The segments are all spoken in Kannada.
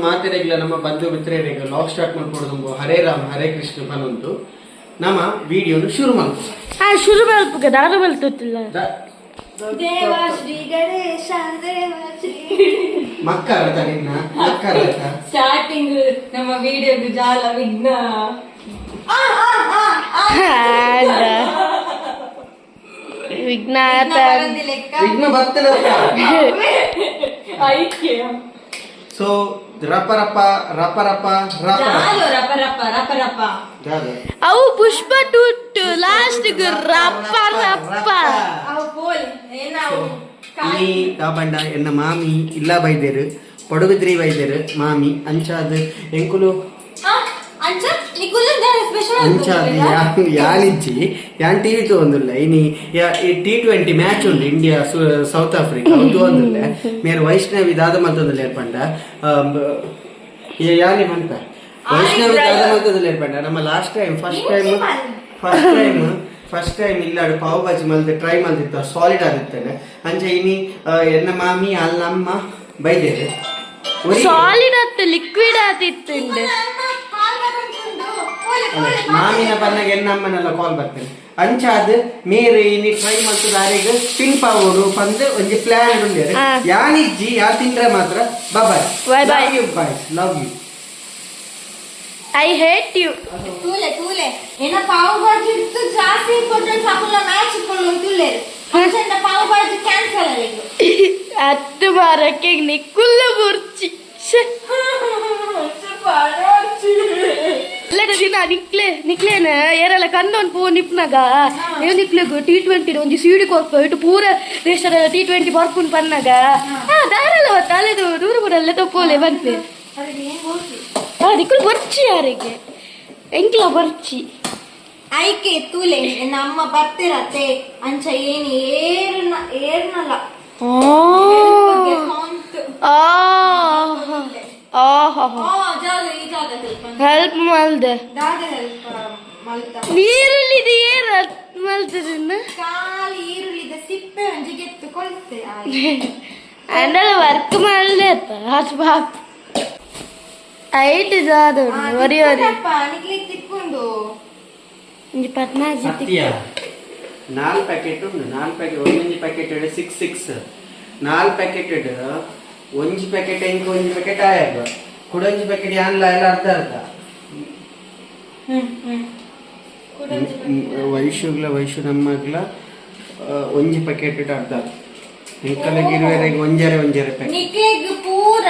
ಮಾತೆರೆಗ್ಲ ನಮ್ಮ ಬಂಧು ಮಿತ್ರರಿಗ ಲಾಗ್ ಸ್ಟಾರ್ಟ್ ಮಾಡ್ಕೊಡೋದು ಹರೇ ರಾಮ್ ಹರೇ ಕೃಷ್ಣ ಬಂದು ನಮ್ಮ ವಿಡಿಯೋ ಶುರು ಮಾಡ್ಕೊ ಹಾ ಶುರು ಮಾಡ್ಬೇಕು. ದಾರ ಬಲ್ತುತ್ತಿಲ್ಲ ದೇವ ಶ್ರೀ ಗಣೇಶ ದೇವ ಶ್ರೀ. ಮಕ್ಕ ಅರ್ಥ ನಿನ್ನ ಮಕ್ಕ ಅರ್ಥ ಸ್ಟಾರ್ಟಿಂಗ್ ನಮ್ಮ ವಿಡಿಯೋದು ಜಾಲ ವಿಘ್ನ. ಆ, ಆ, ಆ, ಆ. ಲೆಕ್ಕ. ವಿಘ್ನ ಬರ್ತದ ಐಕ್ಯ. ಸೊ ರಪ ರಪ ರಪ. ಅವು ಪುಷ್ಪ ಟೂಟ್ ಲಾಸ್ಟ್ ರಪ್ಪ ರಪ್ಪ ಅವು ಪೋಲ್ ಏನಾವು ಈ ದಾಬಂಡ ಎನ್ನ ಮಾಮಿ ಇಲ್ಲ ಬೈದೇರು ಪಡುಬಿದ್ರಿ ಬೈದೇರು ಮಾಮಿ ಅಂಚಾದ ಎಂಕುಲು. ಅಂಚ? ನಿಕುಲ್ ಸ್ಪೆಷಲ್ ಅಂಚಾದ ಯಾ- ಯಾನಿಜ್ಜಿ ಯಾನ್ ಟಿವಿ ತಗೊಂದುಲ್ಲ ಇನಿ ಟಿ ಟ್ವೆಂಟಿ ಮ್ಯಾಚ್ ಉಂಡು ಇಂಡಿಯಾ ಸು- ಸೌತ್ ಆಫ್ರಿಕಾ ಅದು ಮೇರ್ ಮೇರೆ ವೈಷ್ಣವಿ ದಾದ ಮಲ್ತೊಂದುಲ್ಲ ಏರ್ಪಂಡ ಯಾನಿ ಮಂತ ವೈಷ್ಣವಿ ದಾದ ಮಲ್ತೊಂದುಲ್ಲ ಏರ್ಪಂಡ. ನಮ್ಮ last time first time first time first time ಇಲ್ಲಾಡು pav bhaji ಮಲ್ದೆ ಟ್ರೈ ಮಲ್ದಿತ್ತು. ಸಾಲಿಡ್ ಆಗುತ್ತೆ ಅಂಚೆ ಇನಿ ಎನ್ನ ಮಾಮಿ ಅಲ್ಲಮ್ಮ ಬೈದೇ ಒರಿ- ಸಾಲಿಡ್ ಆತ ಲಿಕ್ವಿಡ್ ಆತಿತ್ತುಂಡು ಮಾಮಿನ ಬನ್ನಗ ಎನ್ನಮ್ಮನೆಲ್ಲ ಕಾಲ್ ಬರ್ತೇನೆ ಅಂಚಾದ್ ಮೇರೆ ಇನಿ ಟ್ರೈ ಮಾಡ್ತು ದಾರಿಗೆ ತಿನ್ಪಾವೋಡು ಪಂದ್ ಒಂಜಿ ಪ್ಲಾನ್ ಉಂಡೇರು ಆ. ಯಾನಿಜ್ಜಿ ಯಾ ತಿಂದ್ರೆ ಮಾತ್ರ bye Bye bye. You bye love you I hate you ತೂಲೆ ತೂಲೆ ಏನ ಪಾವ್ ಭಾಜಿ ಇತ್ತು ಜಾಸ್ತಿ ಇಂಪಾರ್ಟೆಂಟ್ ಹಾಕಲ್ಲ ಮ್ಯಾಚ್ ಇಟ್ಕೊಂಡು ತೂಲೆ ಫಂಕ್ಷನ್ ಪಾವ್ ಭಾಜಿ ಕ್ಯಾನ್ಸಲ್ ಆಗಿದೆ ಹತ್ತು ಮಾರಕ್ಕೆ ನಿಕ್ಕುಲ್ಲ ಬುರ್ಚಿ ಇಲ್ಲ ದಿನ ನಿಕ್ಲೆ ನಿಕ್ಲೇನ ಕಂದ ಕನ್ನೊಂದು ಪೂ ನಿಪ್ನಾಗ. ನೀವು ನಿಕ್ಲೆಗು ಟಿ ಟ್ವೆಂಟಿ ಒಂಜಿ ಸೀಡಿ ಕೊಪ್ಪ ಇಟ್ಟು ಪೂರ ದೇಶದ ಟಿ ಟ್ವೆಂಟಿ ಬರ್ಪುನ್ ಪನ್ನಾಗ. ಹಾ ದಾರಲ್ಲ ಅವತ್ತು ಅಲೆದು ದೂರ ಬರಲ್ಲ ತಪ್ಪೋಲೆ ಬಂತೆ ಹಾ ನಿಕ್ಕುಲ್ ಬರ್ಚಿ ಯಾರಿಗೆ? ಎಂಕ್ಲ ಬರ್ಚಿ. ಐಕೆ ತೂಲೆ ನಮ್ಮ ಬರ್ತಿರತ್ತೆ. ಅಂಚ ಏನ್ ಏರ್ನ ಏರ್ನಲ್ಲ. ಓ. ಆ, ಹೆಲ್ಪ್ ಮಲ್ದೆ ನೀರಲ್ಲಿ ಏನ್ ಮಲ್ತದನ್ನ ಕಾಲಿ ಈರುಳ್ಳಿದ ಸಿಪ್ಪೆ ಒಂಜಿಗೆ ಎತ್ತುಕೊಳ್ತೆ ಅಂಡಲ ವರ್ಕ್ ಮಾಡಲೇ ಅದು ಬಾಪ್ ಐಟ್ ಇದು ಅದು ಒರಿ ನಿಗ್ಲಿ ತಿಕ್ಕೊಂಡು. ಜೊತೆ ಸತ್ಯ ಪ್ಯಾಕೆಟ್ ಉಂಡು ನಾಲ್ಕು ಪ್ಯಾಕೆಟ್ ಒಂದೊಂದು ಪ್ಯಾಕೆಟ್ ಸಿಕ್ಸ್ ಸಿಕ್ಸ್ ನಾಲ್ಕು ಪ್ಯಾಕೆಟ್ ಒಂಜಿ ಪ್ಯಾಕೆಟ್ ಎಂಕ್ ಒಂಜಿ ಪ್ಯಾಕೆಟ್ ಆಯಾಗ ಕುಡಂಜಿ ಪ್ಯಾಕೆಟ್ ಯಾನ್ಲ ಎಲ್ಲ ಅರ್ಧ ಅರ್ಧ. ಹ್ಮ್ ಹ್ಮ್. ವೈಶುಗ್ಲ ವೈಶು ನಮ್ಮಗ್ಲ ಒಂಜಿ ಪ್ಯಾಕೆಟ್ ಅರ್ಧ ಎಂಕಲಗೆ ಇರುವರೆಗೆ ಒಂಜರೆ ಒಂಜರೆ ಪ್ಯಾಕೆಟ್ ನಿಕ್ಲೆಗ್ ಪೂರ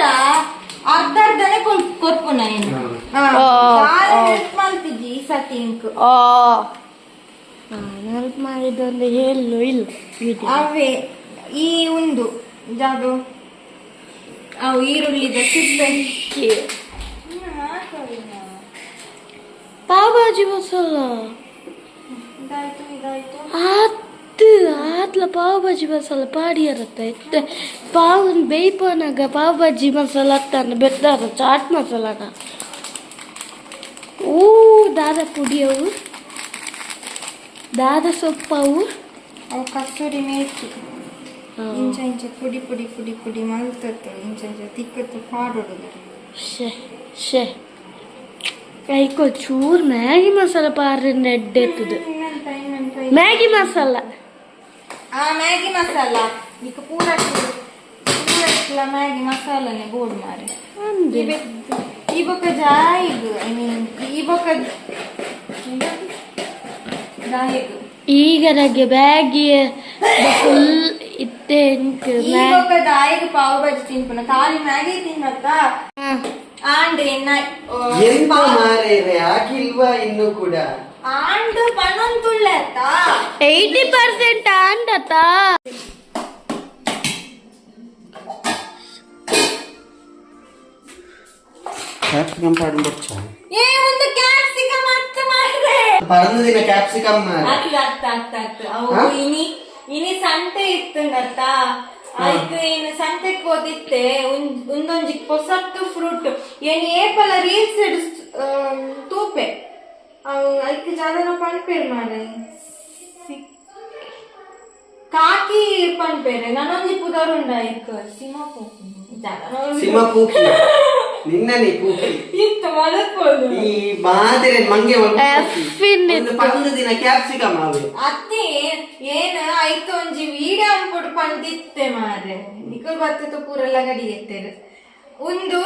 ಅರ್ಧ ಅರ್ಧನೆ ಏನು ಹಾ. ಹೆಲ್ಪ್ ಮಾಡ್ತಿದ್ದಿ ಈ ಸತಿ ಇಂಕ್. ಆ. ಹೆಲ್ಪ್ ಮಾಡಿದೊಂದು ಹೇಳು ಇಲ್ಲ. ಅವೇ ಈ ಒಂದು ಜಾದು. ಅವು ಈರುಳ್ಳಿ ಸಿಪ್ಪೆ ಪಾವ್ ಭಾಜಿ ಮಸಾಲ. ಆತ್ ಆತ್ಲ ಪಾವ್ ಭಾಜಿ ಮಸಾಲ ಪಾಡಿ ಇರುತ್ತೆ. ಇತ್ತೆ ಪಾವ್ ಬೇಯ್ಪನಾಗ ಪಾವ್ ಭಾಜಿ ಮಸಾಲ ಹತ್ತಾನ ಬೆತ್ತಾರ ಚಾಟ್ ಮಸಾಲಾಗ. ಓ ದಾದ ಪುಡಿಯವು ದಾದ ಸೊಪ್ಪವು ಅವು. ಕಸ್ತೂರಿ ಮೇಥಿ ಇಂಚ ಇಂಚ ಪುಡಿ ಪುಡಿ ಪುಡಿ ಪುಡಿ ಮಲ್ತತ್ತು ಇಂಚ ಇಂಚ ತಿಕ್ಕತ್ತು ಪಾಡೋದು ಶೇ ಶೇ ಕೈಕೋ ಚೂರ್ ಮ್ಯಾಗಿ ಮಸಾಲ ಪಾರ ನೆಡ್ಡೆತ್ತದು ಇನ್ನಂತ ಇನ್ನಂತ ಮ್ಯಾಗಿ ಮಸಾಲ ಆ ಮ್ಯಾಗಿ ಮಸಾಲ ಈಗ ಪೂರ ಪೂರ ಇಟ್ಲ ಮ್ಯಾಗಿ ಮಸಾಲನೆ ಬೋರ್ಡ್ ಮಾರಿ ಅಂದೆ ಈ ಬೊಕ್ಕ ಜಾಯಿಗ್ ಐ ಮೀನ್ ಈ ಬೊಕ್ಕ ಜಾಯಿಗ್ ಈಗ ನನಗೆ ಬ್ಯಾಗಿ ಫುಲ್ ಇತ್ತೆ ಎಂಕ್ ಈ ಮ್ಯಾಗಿ ಬೊಕ್ಕ ಜಾಯಿಗ್ ಪಾವ್ ಭಾಜಿ ತಿನ್ಪುನ ಖಾಲಿ ಮ್ಯಾಗಿ ತಿನ್ನತ್ತ ಆಂಡ್ ಎನ್ನ ಎಂತ ಮಾರೇರೆ ಆಗಿಲ್ವಾ ಇನ್ನು ಕೂಡ ಆಂಡ್ ಪನ್ನೊಂದುಳ್ಳೆತ್ತ ಏಯ್ಟಿ ಪರ್ಸೆಂಟ್ ಅಂಡತ ಕ್ಯಾಪ್ಸಿಕಮ್ ಪಾಡು ಬರ್ಚ ಏ ಒಂದು ಕ್ಯಾಪ್ಸಿಕಮ್ ಅರ್ಥ ಮಾಡ್ರೆ ಪರಂದು ದಿನ ಕ್ಯಾಪ್ಸಿಕಮ್ ಅತ್ತ ಅತ್ತ ಅತ್ತ ಅತ್ತ ಅವು ಹಾ? ಇನಿ ಇನಿ ಸಂತೆ ಇತ್ತಂಗತ್ತ ಆಯ್ತು ಏನು ಸಂತೆಗ್ ಹೋದಿತ್ತೆ. ಒಂದ್- ಒಂದೊಂಜಿ ಹೊಸತ್ತು ಫ್ರೂಟ್ ಏನ್ ಏಪಲ ರೀಲ್ಸ್ ತೂಪೆ. ಐಕ್ ಜಾದನ ಪನ್ಪೇರ್ ಮಾರೆ. ಕಾಕಿ ಪನ್ಪೇರೆ. ನನೊಂಜಿ ಪುದರುಂಡ ಐಕ್ ಸಿಮಾ ಜಾದನ ಸಿಂಹ ಪೂಕಿ. ನಿನ್ನ ನೀ ಕೂಗಿ ಇತ್ತು ಮಲಕ್ಬೋದು ಈ ಮಾದರಿ ಮಂಗೆ ಒಂದು ಪಂದು ದಿನ ಕ್ಯಾಪ್ಸಿಕಮ್ ಅವೆ ಅತ್ತೆ ಏನ ಆಯ್ತು ಒಂಜಿ ವೀಡಿಯೋ ಅನ್ಪುಡು ಪಂದಿತ್ತೆ ಮಾರೆ. ನಿಕಲ್ ಬತ್ತದ ಪೂರೆಲ್ಲ ಗಡಿ ಎತ್ತೇರು. ಒಂದು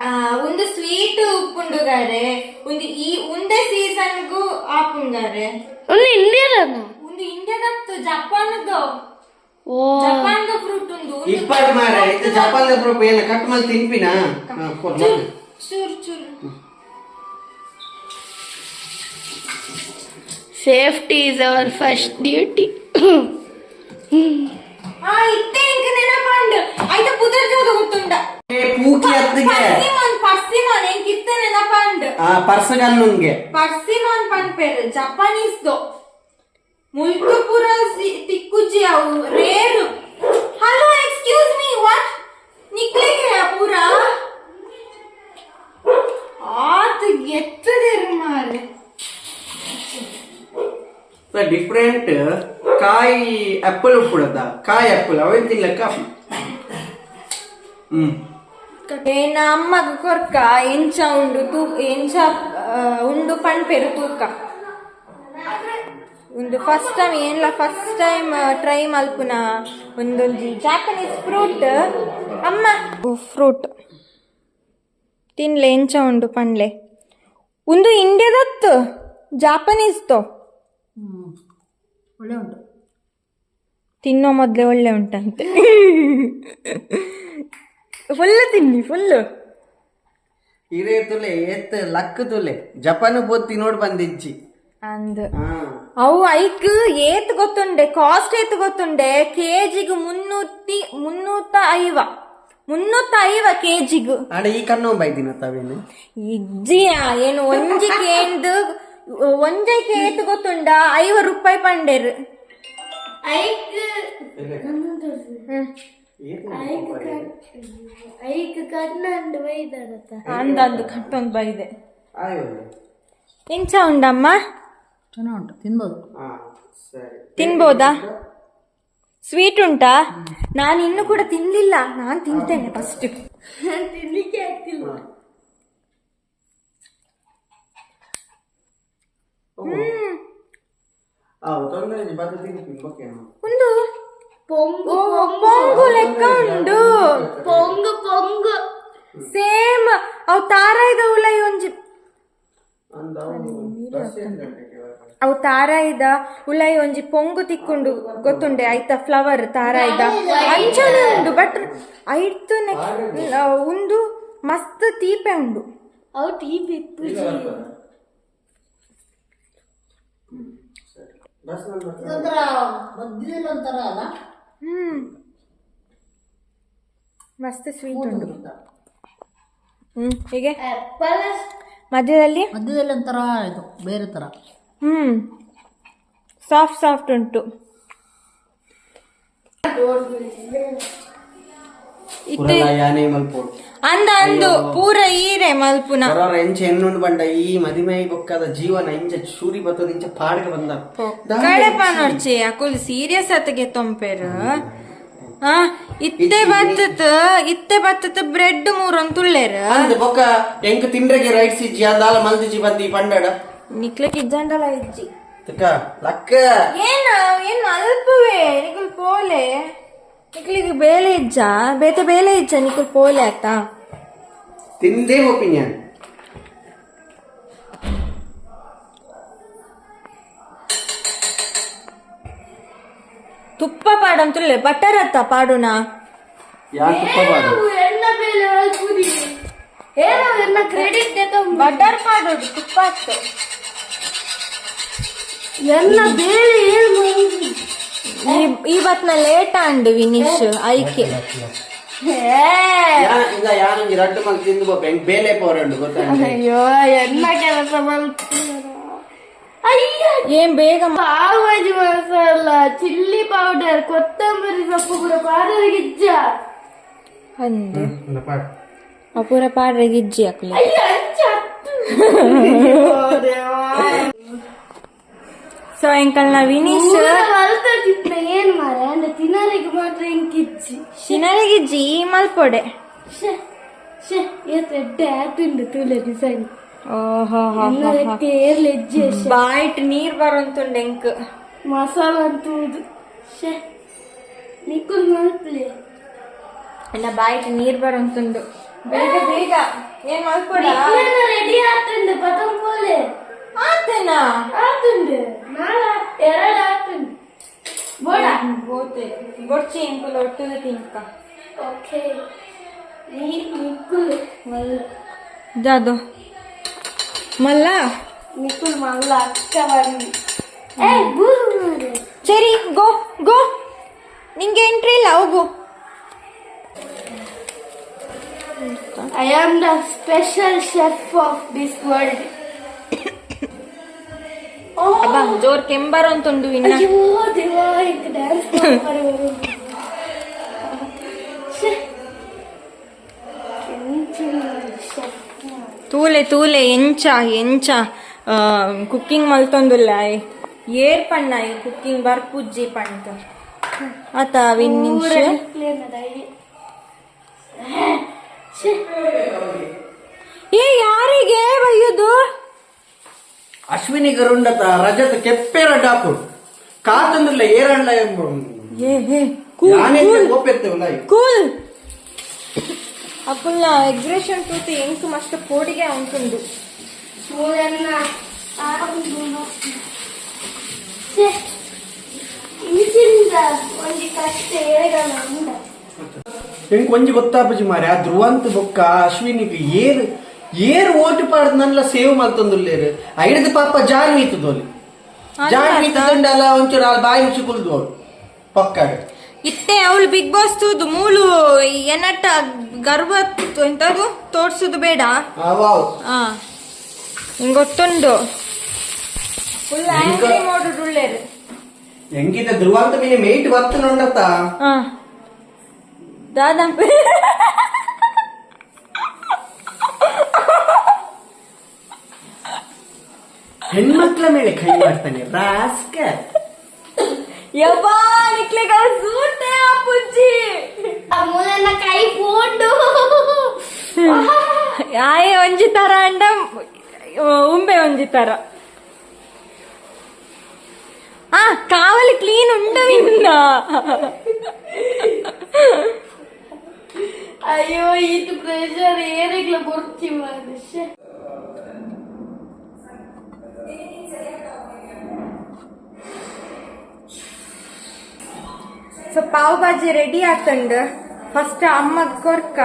ಆ ಒಂದು ಸ್ವೀಟ್ ಉಪ್ಪುಂಡುಗಾರೆ. ಒಂದು ಈ ಉಂದೆ ಸೀಸನ್ಗೂ ಆಪುಂಗಾರೆ ಒಂದು ಇಂಡಿಯಾದ ಒಂದು ಇಂಡಿಯಾದ ಜಪಾನ್ದು ಓ ಜಪಾನ್ದ ಫ್ರೂಟ್ ಒಂದು ಒಂದು ಇಪ್ಪತ್ತು ಮಾರ ಇದು ಜಪಾನ್ ಪ್ರೂಫ್ ಏನ ಕಟ್ ಮಾಡಿ ತಿನ್ಪಿನ ಹಾ, ಕೊಡು, ಮಾಡು. ಚೂರ್ ಚೂರ್ safety is our first duty ಆ ಇತ್ತೆ ಇಂಕ ನೆನಪಂಡು ಆಯ್ತ ಪುದರ್ ಜೋದು ಗೊತ್ತುಂಡ ಏ ಪೂಕಿ ಹತ್ತಿಗೆ ಪರ್ಸಿಮೋನ್ ಪರ್ಸಿಮೋನ್ ಎಂಕ್ ಇತ್ತೆ ನೆನಪಂಡು ಆ ಪರ್ಸ ಗನ್ನುಂಗೆ ಪರ್ಸಿಮಾನ್ ಪನ್ಪೇರು ಜಪಾನೀಸ್ ದೋ ಮುಲ್ಕು ಪುರ ತಿಕ್ಕುಜಿ ಅವು ರೇರು ಹಲೋ ಎಕ್ಸ್ಕ್ಯೂಸ್ ಮೀ ವಾಟ್ ನಿಕ್ಲಿಗೆ ಪೂರ ಆತ ಎತ್ತದಿರು ಮಾರೆ ಡಿಫ್ರೆಂಟ್ ಕಾಯಿ ಆಪಲ್ ಉಪ್ಪುಡದ ಕಾಯಿ ಆಪಲ್ ಅವೇನ್ ತಿನ್ಲಕ್ಕ ಹ್ಮ್ ಏನ ಅಮ್ಮಗ ಕೊರ್ಕ ಎಂಚ ಉಂಡು ತೂ ಎಂಚ ಆ, ಉಂಡು ಪನ್ಪೇರು ತೂಕ ಒಂದು ಫಸ್ಟ್ ಟೈಮ್ ಏನ್ಲ ಫಸ್ಟ್ ಟೈಮ್ ಟ್ರೈ ಮಲ್ಪುನ? ಒಂದೊಂದು ಜಾಪನೀಸ್ ಫ್ರೂಟ್ ಅಮ್ಮ ಫ್ರೂಟ್ ತಿನ್ಲೆ ಎಂಚ ಉಂಡು ಪಂಡ್ಲೆ. ಒಂದು ಇಂಡಿಯಾದತ್ತು ಜಾಪನೀಸ್ದು ಒಳ್ಳೆ ಉಂಟು. ತಿನ್ನೋ ಮೊದಲೇ ಒಳ್ಳೆ ಉಂಟಂತೆ. ಫುಲ್ ತಿನ್ನಿ ಫುಲ್ಲು ಇರೇ ತುಲೆ ಎತ್ತ ಲಕ್ ತುಲೆ. ಜಪಾನ್ ಬೋತಿ ನೋಡ್ ಬಂದಿಜ್ಜಿ. ಅಂದ್ ಅವು ಐಕ್ ಏತ್ ಗೊತ್ತುಂಡೆ ಕಾಸ್ಟ್ ಏತ್ ಗೊತ್ತುಂಡೆ ಕೆಜಿಗ್ ಮುನ್ನೂತಿ ಮುನ್ನೂತ ಐವ ಮುನ್ನೂತ ಐವ ಕೆಜಿಗ್. ಅಡೆ ಈ ಕಣ್ಣು ಬೈದಿನ ತಾವೇನು? ಇಜ್ಜಿಯ ಏನು ಒಂಜಿ ಕೇಂದು ಒಂಜೈಕೆ ಏತ್ ಗೊತ್ತುಂಡ? ಐವ ರೂಪಾಯಿ ಪಂಡೆರ್. ಐಕ್. ಕಣ್ಣಂಡು ಬೈದಾರತ್ತ. ಅಂದಂದು ಕಟ್ಟೊಂದು ಬೈದೆ. ಆಯೋ ಎಂಚ ಉಂಡಮ್ಮ? ಚೆನ್ನಾಗಿ ಉಂಟು ತಿನ್ಬೋದು ಹಾ ಸರಿ ತಿನ್ಬೋದಾ ಸ್ವೀಟ್ ಉಂಟಾ ನಾನು ಇನ್ನು ಕೂಡ ತಿನ್ಲಿಲ್ಲ ನಾನು ತಿಂತೇನೆ ಫಸ್ಟ್ ತಿನ್ಲಿಕ್ಕೆ ಆಗ್ತಿಲ್ಲ ಆ ತೊಂದರೆ ಬಂದು ತಿನ್ನಿ ಓಕೆ ಒಂದು ಪೊಂಗು ಓ, ಪೊಂಗು ಲೆಕ್ಕ ಉಂಡು ಪೊಂಗು ಪೊಂಗು ಸೇಮ್ ಅವು ತಾರ ಇದ ಅವು ತಾರಾಯಿದ ಇದ ಉಲೈ ಒಂಜಿ ಪೊಂಗು ತಿಕ್ಕೊಂಡು ಗೊತ್ತುಂಡೆ ಐತ ಫ್ಲವರ್ ತಾರಾಯಿದ. ಇದ ಅಂಚನೆ ಉಂಡು ಬಟ್ ಐತು ಉಂದು ಮಸ್ತ್ ತೀಪೆ ಉಂಡು. ಅವು ತೀಪೆ ಹ್ಮ್. ಮಸ್ತ್ ಸ್ವೀಟ್ ಉಂಡು. ಹ್ಮ್ ಹೀಗೆ? ಮಧ್ಯದಲ್ಲಿ? ಮಧ್ಯದಲ್ಲಿ ಒಂಥರ ಇದು ಬೇರೆ ಥರ. ಹ್ಮ್. ಸಾಫ್ಟ್ ಸಾಫ್ಟ್ ಉಂಟು. ಇತ್ತೆ ಮಲ್ಪೋಡು ಅಂದ ಅಂದು ಪೂರ ಈರೆ ಮಲ್ಪುನ. ಎಂಚ ಎನ್ನುಂಡು ಬಂಡ ಈ ಮದಿಮೆ ಬೊಕ್ಕದ ಜೀವನ ಇಂಚ ಚೂರಿ ಬತ್ತದ ಇಂಚ ಪಾಡ್ಗೆ ಬಂದ. ಕಳೆಪ ನೋಡ್ಚಿ ಅಕುಲ್ ಸೀರಿಯಸ್ ಅತ್ತಗೆ ತೊಂಪೇರು. ಹಾ ಇತ್ತೆ ಬತ್ತತ ಇತ್ತೆ ಬತ್ತತ ಬ್ರೆಡ್ ಮೂರೊಂದು ತುಳ್ಳೇರು. ಅಂದ ಬೊಕ್ಕ ಎಂಕ್ ತಿಂಡ್ರೆಗೆ ರೈಟ್ ಸಿಜ್ಜಿ ಅಂದಾಲ ಮಲ್ದಿಜಿ ಬಂದಿ ಪಂಡಡ ಇಜ್ಜಂಡಲ ಇಜ್ಜಿ. ತಕ್ಕ ಲಕ್ಕ. ಏನ ಏನ್ ಅಲ್ಪವೇ ನಿಕುಲ್ ಪೋಲೆ. ನಿಕ್ಲಿಗೆ ಬೇಲೆ ಇಜ್ಜ ಬೇತೆ ಬೇಲೆ ಇಜ್ಜ ನಿಕುಲ್ ಪೋಲೆ ಆಯ್ತಾ? ತಿಂದೇ ಒಪಿನಿಯನ್. ತುಪ್ಪ ಪಾಡಂತುಳ್ಳೆ ಬಟರ್ ಅತ್ತ ಪಾಡುನ? ಯಾಕೆ ತುಪ್ಪ ಏನೋ ಕ್ರೆಡಿಟ್ ಬಟರ್ ಪಾಡೋದು ತುಪ್ಪ ಅತ್ತ. ಎನ್ನ ಬೇರೆ ಏನು? ಈ- ಇವತ್ನ ಲೇಟ್ ಅಂಡು ವಿನಿಶ್ ಐಕೆ ಮಲ್ ತಿಂದು ಹೆಂಗ್ ಬೇಲೆ ಗೊತ್ತಾ ಅಯ್ಯೋ ಎನ್ನ ಕೆಲಸ ಅಯ್ಯೋ ಅಯ್ಯ ಏನ್ ಬೇಗ ಮಸಾಲ ಚಿಲ್ಲಿ ಪೌಡರ್ ಕೊತ್ತಂಬರಿ ಸೊಪ್ಪು ಕೂಡ ಪಾಡೋರಿಗಿಜ್ಜ ಅಂದೆ. ಅಪೂರ ಪಾಡ್ರೆ ಗಿಜ್ಜಿ ಹಾಕ್ಲಿ. ಅಯ್ಯ ಅಜ್ಜ ಹತ್ತು. ಸೊ ಎಂಕಲ್ನ ವಿನೀಶ್ ಪೂರ ಮಲ್ತದಿತ್ತ ಏನ್ ಮಾರೆ ಅಂದ್ರೆ ತಿನ್ನರಿಗೆ ಮಾತ್ರ ಹಿಂಗಿಜ್ಜಿ ಶಿನರಿ ಜೀ ಮಲ್ಪೊಡೆ ಶ್ಯೆ, ಛೆ ಇವತ್ತು ಎಡ್ಡೆ ಆತುಂಡು ತೂಲೆ ಡಿಸೈನ್ ಓಹೋ ಏರ್ಲ ಹೆಜ್ಜೆ ಬಾಯ್ಟ್ ನೀರ್ ಬರೋಂತುಂಡು ಎಂಕ್ ಮಸಾಲ ಅಂತೂದು ಛೆ ನಿಕ್ಕುಲ್ ಮಲ್ಪಲೆ. ಎನ್ನ ಬಾಯ್ಟ್ ನೀರ್ ಬರೋಂತುಂಡು ಬೇಗ ಬೇಗ. ಏನ್ ಮಾಡ್ಕೊಡ ರೆಡಿ ಆತುಂಡು ಪತಂಗ್ ಪೋಲೆ ಆತೇನಾ ಆತುಂಡು ಎರಡು ಆತುಂಡು ಬೋಡ ಗೋತೆ ಗೊಡ್ಚಿ ಎಂಕುಲು ಒಟ್ಟುದು ತಿನ್ಕ ಓಕೆ ನೀ ನಿಕ್ಕುಲ್ ಮಲ್ಲ ಜಾದು ಮಲ್ಲ ನಿಕ್ಕುಲ್ ಮಲ್ಲ ಅಕ್ಕ ಬನ್ನಿ ಏ ಬೂರು ಮಾರೆ. ಸರಿ ಗೋ ಗೋ ನಿಂಗೆ ಎಂಟ್ರಿ ಇಲ್ಲ ಹೋಗು I am the special chef of this world. ಜೋರ್ ಇನ್ನ. ಇಂಕ ಡ್ಯಾನ್ಸ್ ಮಾಡ್ತಾರೆ ತೂಲೆ ತೂಲೆ ಎಂಚ ಎಂಚ. ಕುಕ್ಕಿಂಗ್ ಮಲ್ತೊಂದುಲ್ಲ ಏರ್ ಪಣ್ಣ ಈ ಕುಕ್ಕಿಂಗ್ ಬರ್ಪುಜ್ಜಿ ಪಣ್ತ ಆತ ನಿಮಿಷ ಏ ಯಾರಿಗೆ ಬೈಯೋದು? ಅಶ್ವಿನಿ ಗರುಂಡತ ರಜತ ಕೆಪ್ಪೆರ ಡಾಕು ಕಾತಂದ್ರಲ್ಲ ಏರಂಡ ಏ ಹೇ ಕೂಲ್ ಕೂಲ್. ಕೂಲ್. ಅಪ್ಪುಲ್ನ ಎಗ್ರೇಷನ್ ತೂತಿ ಎಂಕು ಮಸ್ತ್ ಪೋಡಿಗೆ ಉಂಟುಂಡು ಹೆಂಗ್ ಒಂಜಿ ಗೊತ್ತಾಪಜಿ ಮಾರೆ ಆ ಧ್ರುವಂತ ಬೊಕ್ಕ ಅಶ್ವಿನಿಗೆ ಏರ್ ಏರ್ ಓಟು ಪಾಡ್ದು ನನ್ನ ಸೇವ್ ಮಾಡ್ತಂದ್ರೆ ಐಡದ ಪಾಪ ಜಾನ್ ಮೀತದೋಲಿ ಜಾನ್ ಮೀತದೊಂಡಲ್ಲ ಒಂಚೂರು ಅಲ್ಲಿ ಬಾಯಿ ಮುಚ್ಚಿ ಕುಲ್ದೋಳು ಪಕ್ಕಾಗ ಇತ್ತೆ ಅವಳು ಬಿಗ್ ಬಾಸ್ ತೂದು ಮೂಲು ಎನ್ನಟ್ಟ ಗರ್ವ ಎಂತದು? ತೋರ್ಸುದು ಬೇಡ. ಹಿಂಗ್ ಗೊತ್ತುಂಡು. ಫುಲ್ ಆಂಗ್ರಿ ಮಾಡೋದು ಧ್ರುವಂತ ಮೇಲೆ ಮೇಟ್ ಬರ್ತ ನೋಡತ್ತ ಆ ಹೆಣ್ಮಕ್ಳ ಮೇಲೆ ಕೈ ಮಾಡ್ತಾನೆ. ರಾಸ್ಕ ಯವ್ವಾ ಸೂತೆ ಆ ಪುಜ್ಜಿ ಅಮ್ಮನ ಕೈ ಪೋಂಡು. ಆಯೆ ಒಂಜಿ ತರ ಅಂಡ ಉಂಬೆ ಒಂಜಿ ತರ ಆ ಕಾವಲಿ ಕ್ಲೀನ್ ಉಂಡು ಅಯ್ಯೋ ಇದು ಪ್ರೆಷರ್ ಏರಿಗ್ಲ ಬರ್ತಿ ಮನುಷ್ಯ. ಸೊ ಪಾವ್ ಬಾಜಿ ರೆಡಿ ಆತಂಡ್. ಫಸ್ಟ್ ಅಮ್ಮ ಕೊರ್ಕ.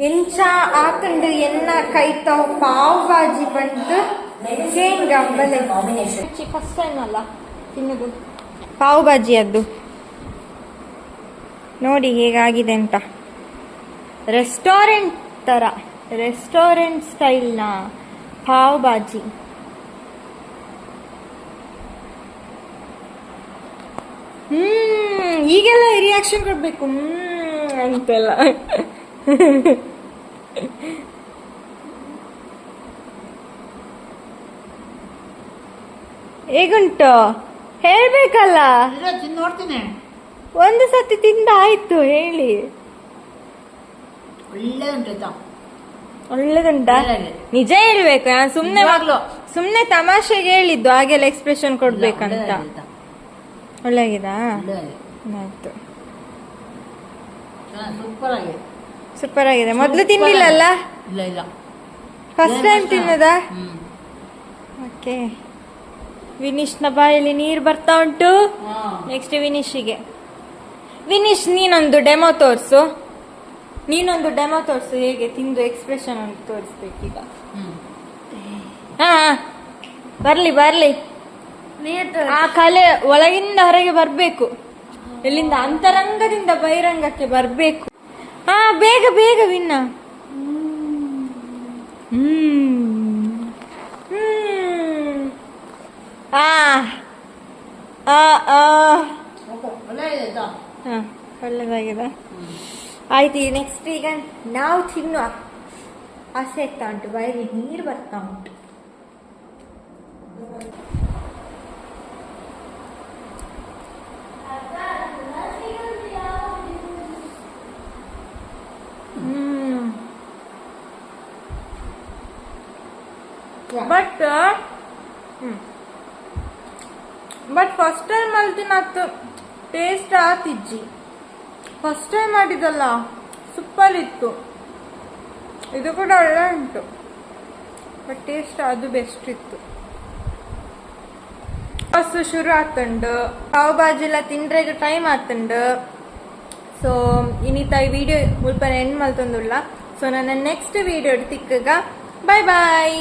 ಎಂಚ ಆತಂಡ್ ಎನ್ನ ಕೈತಾವ್ ಪಾವ್ ಬಾಜಿ ಬಂದು ಫಸ್ಟ್ ಟೈಮ್ ಅಲ್ಲ. ತಿನ್ನುದು. ಪಾವ್ ಬಾಜಿ ಅದು ನೋಡಿ ಹೇಗಾಗಿದೆ ಅಂತ. ರೆಸ್ಟೋರೆಂಟ್ ತರ. ರೆಸ್ಟೋರೆಂಟ್ ಸ್ಟೈಲ್ನ ಪಾವ್ ಭಾಜಿ ಹ್ಮ್ ಈಗೆಲ್ಲ ರಿಯಾಕ್ಷನ್ ಕೊಡ್ಬೇಕು. ಹ್ಮ್ ಅಂತೆಲ್ಲ. ಹೇಗುಂಟು? ಹೇಳ್ಬೇಕಲ್ಲ? ತಿಂದು ನೋಡ್ತೀನಿ. ಒಂದು ಸತಿ ಹೇಳಿ. ಉಂಟು ಆಯ್ತಾ? ಒಳ್ಳೇದುಂಟಾ? ಒಳ್ಳೆದೆ. ನಿಜ ಹೇಳ್ಬೇಕು ನಾನು ಸುಮ್ನೆ. ಸುಮ್ನೆ ತಮಾಷೆಗೆ ಹೇಳಿದ್ದು ಹಾಗೆಲ್ಲ ಎಕ್ಸ್ಪ್ರೆಷನ್ ಕೊಡ್ಬೇಕಂತ. ಒಳ್ಳೆಗಿದಾ ಆಯ್ತು. ಸೂಪರ್ ಆಗಿದೆ ಸೂಪರ್ ಆಗಿದೆ ಮೊದ್ಲು ತಿನ್ನಿಲ್ಲಲ್ಲ ಇಲ್ಲ ಇಲ್ಲ. ಫಸ್ಟ್ ಟೈಮ್ ತಿನ್ನದ? ಓಕೆ. ವಿನಿಶ್ನ ಬಾಯಲ್ಲಿ ನೀರು ಬರ್ತಾ ಉಂಟು. ನೆಕ್ಸ್ಟ್ ವಿನಿಶಿಗೆ. ವಿನಿಶ್ ನೀನೊಂದು ಡೆಮೋ ತೋರಿಸು. ನೀನೊಂದು ಡೆಮೋ ತೋರಿಸು. ಹೇಗೆ ತಿಂದು ಎಕ್ಸ್ಪ್ರೆಷನ್ ಒಂದು ತೋರಿಸ್ಬೇಕೀಗ. ಹಾ. ಬರ್ಲಿ ಬರ್ಲಿ. ಆ ಕಲೆ ಒಳಗಿಂದ ಹೊರಗೆ ಬರ್ಬೇಕು. ಎಲ್ಲಿಂದ ಅಂತರಂಗದಿಂದ ಬಹಿರಂಗಕ್ಕೆ ಬರ್ಬೇಕು. ಹಾ ಬೇಗ ಬೇಗ ವಿನ್ನ. ಆ. ಒಳ್ಳೆದಾಗಿದೆ. ಆಯ್ತು ನೆಕ್ಸ್ಟ್ ಈಗ ನಾವು ತಿನ್ನುವ. ಆಸೆ ಆಗ್ತಾ ಉಂಟು ಬಾಯಿಗೆ ನೀರು ಬರ್ತಾ ಉಂಟು hmm but but first time ಮಲ್ತಿನತ್ತು ಟೇಸ್ಟ್ ಆತಿಜ್ಜಿ. ಫಸ್ಟ್ ಟೈಮ್ ಮಾಡಿದಲ್ಲ ಸೂಪರ್ ಇತ್ತು ಇದು ಕೂಡ ಒಳ್ಳೆ ಉಂಟು. ಬಟ್ ಟೇಸ್ಟ್ ಅದು ಬೆಸ್ಟ್ ಇತ್ತು. ಫಸ್ಟ್ ಶುರು ಆತುಂಡು. ಪಾವ್ ಬಾಜಿ ಎಲ್ಲ ತಿಂಡ್ರೆಗ್ ಟೈಮ್ ಆತುಂಡು ಸೊ ಇನ್ನಿತ ಈ ವಿಡಿಯೋ ಮುಲ್ಪ ಎಂಡ್ ಮಲ್ತೊಂದುಲ್ಲ. ಸೊ ನನ್ನ ನೆಕ್ಸ್ಟ್ ವಿಡಿಯೋ ತಿಕ್ಕಗ. Bye bye